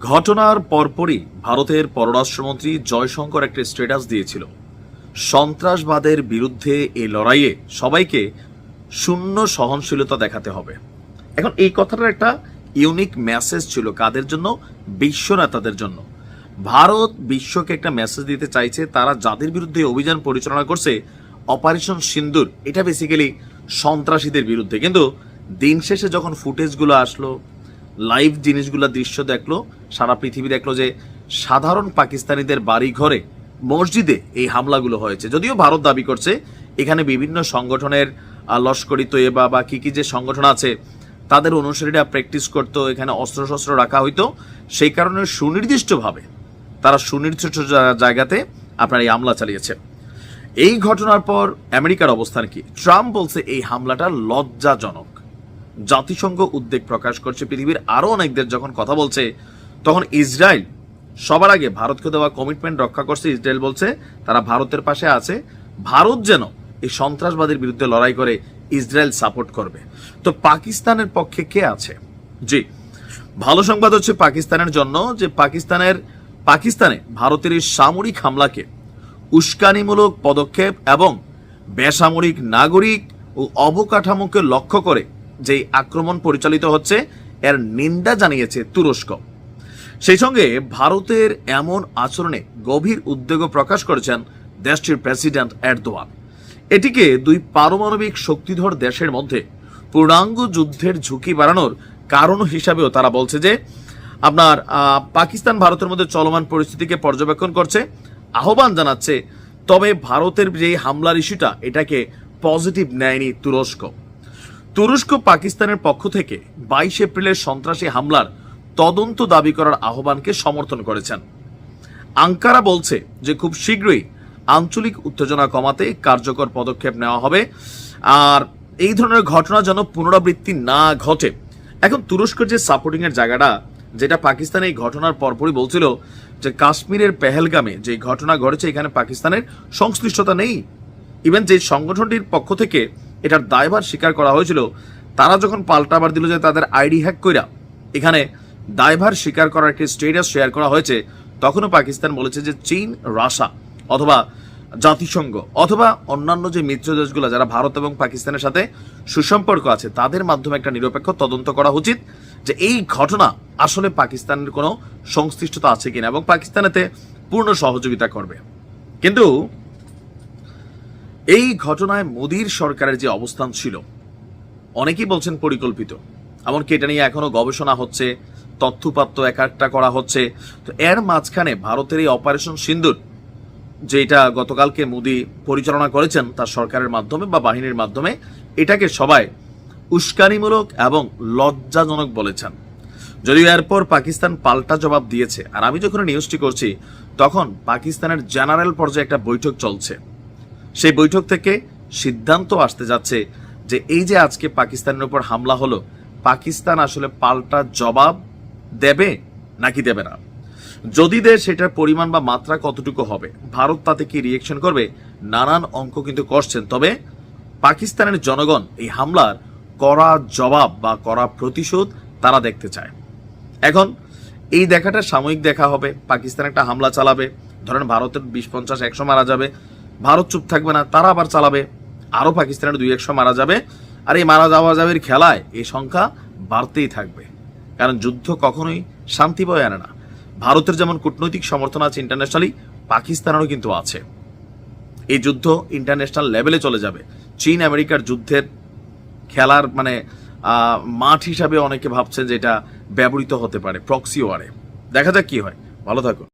ঘটনার পরপরই ভারতের পররাষ্ট্রমন্ত্রী জয়শঙ্কর একটি স্ট্যাটাস দিয়েছিল। সন্ত্রাসবাদের বিরুদ্ধে এই লড়াইয়ে সবাইকে শূন্য সহনশীলতা দেখাতে হবে। এখন এই কথাটার একটা ইউনিক মেসেজ ছিল কাদের জন্য? বিশ্ব নেতাদের জন্য। ভারত বিশ্বকে একটা মেসেজ দিতে চাইছে, তারা যাদের বিরুদ্ধে অভিযান পরিচালনা করছে, অপারেশন সিন্দুর, এটা বেসিক্যালি সন্ত্রাসীদের বিরুদ্ধে। কিন্তু দিন শেষে যখন ফুটেজগুলো আসলো লাইভ জিনিসগুলো দৃশ্য দেখল, সারা পৃথিবী দেখল যে সাধারণ পাকিস্তানিদের বাড়ি ঘরে মসজিদে এই হামলাগুলো হয়েছে। যদিও ভারত দাবি করছে, এখানে বিভিন্ন সংগঠনের লস্করি তৈবা বা কি কি যে সংগঠন আছে, তাদের অনুসারীরা প্র্যাকটিস করতো, এখানে অস্ত্রশস্ত্র রাখা হইতো। সেই কারণে সুনির্দিষ্টভাবে তারা সুনির্দিষ্ট জায়গাতে আপনার এই হামলা চালিয়েছে। এই ঘটনার পর আমেরিকার অবস্থান কি? ট্রাম্প বলছে এই হামলাটা লজ্জাজনক। জাতিসংঘ উদ্বেগ প্রকাশ করছে। পৃথিবীর আরও অনেকদের যখন কথা বলছে, তখন ইসরায়েল সবার আগে ভারতকে দেওয়া কমিটমেন্ট রক্ষা করছে। ইসরায়েল বলছে, তারা ভারতের পাশে আছে। ভারত যেন এই সন্ত্রাসবাদের বিরুদ্ধে লড়াই করে, ইসরায়েল সাপোর্ট করবে। তো পাকিস্তানের পক্ষে কে আছে? জি, ভালো সংবাদ হচ্ছে পাকিস্তানের জন্য যে পাকিস্তানের, পাকিস্তানে ভারতের এই সামরিক হামলাকে উস্কানিমূলক পদক্ষেপ এবং বেসামরিক নাগরিক ও অবকাঠামোকে লক্ষ্য করে যে আক্রমণ পরিচালিত হচ্ছে, এর নিন্দা জানিয়েছে তুরস্ক। সেই সঙ্গে ভারতের এমন আচরণে গভীর উদ্বেগও প্রকাশ করেছেন দেশটির প্রেসিডেন্ট এরদোয়ান। এটিকে দুই পারমাণবিক শক্তিধর দেশের মধ্যে পূর্ণাঙ্গ যুদ্ধের ঝুঁকি বাড়ানোর কারণ হিসাবেও তারা বলছে যে, আপনার পাকিস্তান ভারতের মধ্যে চলমান পরিস্থিতিকে পর্যবেক্ষণ করছে, আহ্বান জানাচ্ছে, তবে ভারতের যে হামলার ইস্যুটা, এটাকে পজিটিভ নেয়নি তুরস্ক। তুরস্ক পাকিস্তানের পক্ষ থেকে বাইশ এপ্রিলের সন্ত্রাসী হামলার তদন্ত দাবি করার আহ্বানকে সমর্থন করেছেন। আঙ্কারা বলছে যে খুব শীঘ্রই আঞ্চলিক উত্তেজনা কমাতে কার্যকর পদক্ষেপ নেওয়া হবে। আর এই ধরনের ঘটনা যেন পুনরাবৃত্তি না ঘটে। এখন তুরস্কের যে সাপোর্টিং এর জায়গাটা, যেটা পাকিস্তান এই ঘটনার পরপরই বলছিল যে কাশ্মীরের পেহেলগামে যে ঘটনা ঘটেছে, এখানে পাকিস্তানের সংশ্লিষ্টতা নেই। ইভেন যে সংগঠনটির পক্ষ থেকে এটার দায়ভার স্বীকার করা হয়েছিল। তারা যখন পাল্টাবার দিল যে তাদের আইডি হ্যাক কইরা এখানে দায়ভার স্বীকার করার একটি স্টেটাস শেয়ার করা হয়েছে, তখনও পাকিস্তান বলেছে যে চীন, রাশা অথবা জাতিসংঘ অথবা অন্যান্য যে মিত্র দেশগুলো যারা ভারত এবং পাকিস্তানের সাথে সুসম্পর্ক আছে, তাদের মাধ্যমে একটা নিরপেক্ষ তদন্ত করা উচিত যে এই ঘটনা আসলে পাকিস্তানের কোনো সংশ্লিষ্টতা আছে কিনা এবং পাকিস্তানেতে পূর্ণ সহযোগিতা করবে। কিন্তু এই ঘটনায় মোদীর সরকারের যে অবস্থান ছিল, অনেকেই বলছেন পরিকল্পিত। এমনকি এটা নিয়ে এখনও গবেষণা হচ্ছে তথ্যপাত্র এক একটা করা হচ্ছে। তো এর মাঝখানে ভারতের এই অপারেশন সিন্দুর, যেটা গতকালকে মোদি পরিচালনা করেছেন তার সরকারের মাধ্যমে বা বাহিনীর মাধ্যমে, এটাকে সবাই উস্কানিমূলক এবং লজ্জাজনক বলেছেন। যদিও এরপর পাকিস্তান পাল্টা জবাব দিয়েছে, আর আমি যখন নিউজটি করছি, তখন পাকিস্তানের জেনারেল পর্যায়ে একটা বৈঠক চলছে। সেই বৈঠক থেকে সিদ্ধান্ত আসতে যাচ্ছে যে এই যে আজকে পাকিস্তানের উপর হামলা হলো, পাকিস্তান আসলে পাল্টা জবাব দেবে নাকি দেবে না? যদি দেয় সেটার পরিমাণ বা মাত্রা কতটুকু হবে? ভারত তাতে কি রিয়েকশন করবে? নানান অঙ্ক কিন্তু করছেন। তবে পাকিস্তানের জনগণ এই হামলার কড়া জবাব বা কড়া প্রতিশোধ তারা দেখতে চায়। এখন এই দেখাটা সাময়িক দেখা হবে। পাকিস্তান একটা হামলা চালাবে। ধরেন ভারতের বিশ পঞ্চাশ একশো মারা যাবে। ভারত চুপ থাকবে না, তারা আবার চালাবে। আরও পাকিস্তানের দুই একশো মারা যাবে। আর এই মারা যাওয়া যাবের খেলায় এই সংখ্যা বাড়তেই থাকবে। কারণ যুদ্ধ কখনোই শান্তি বয়ে আনে না। ভারতের যেমন কূটনৈতিক সমর্থন আছে ইন্টারন্যাশনালি পাকিস্তানেরও কিন্তু আছে। এই যুদ্ধ ইন্টারন্যাশনাল লেভেলে চলে যাবে। চীন, আমেরিকার যুদ্ধের খেলার মানে মাঠ হিসাবে অনেকে ভাবছেন যে এটা ব্যবহৃত হতে পারে প্রক্সি ওয়ারে দেখা যাক কি হয়। ভালো থাকুন।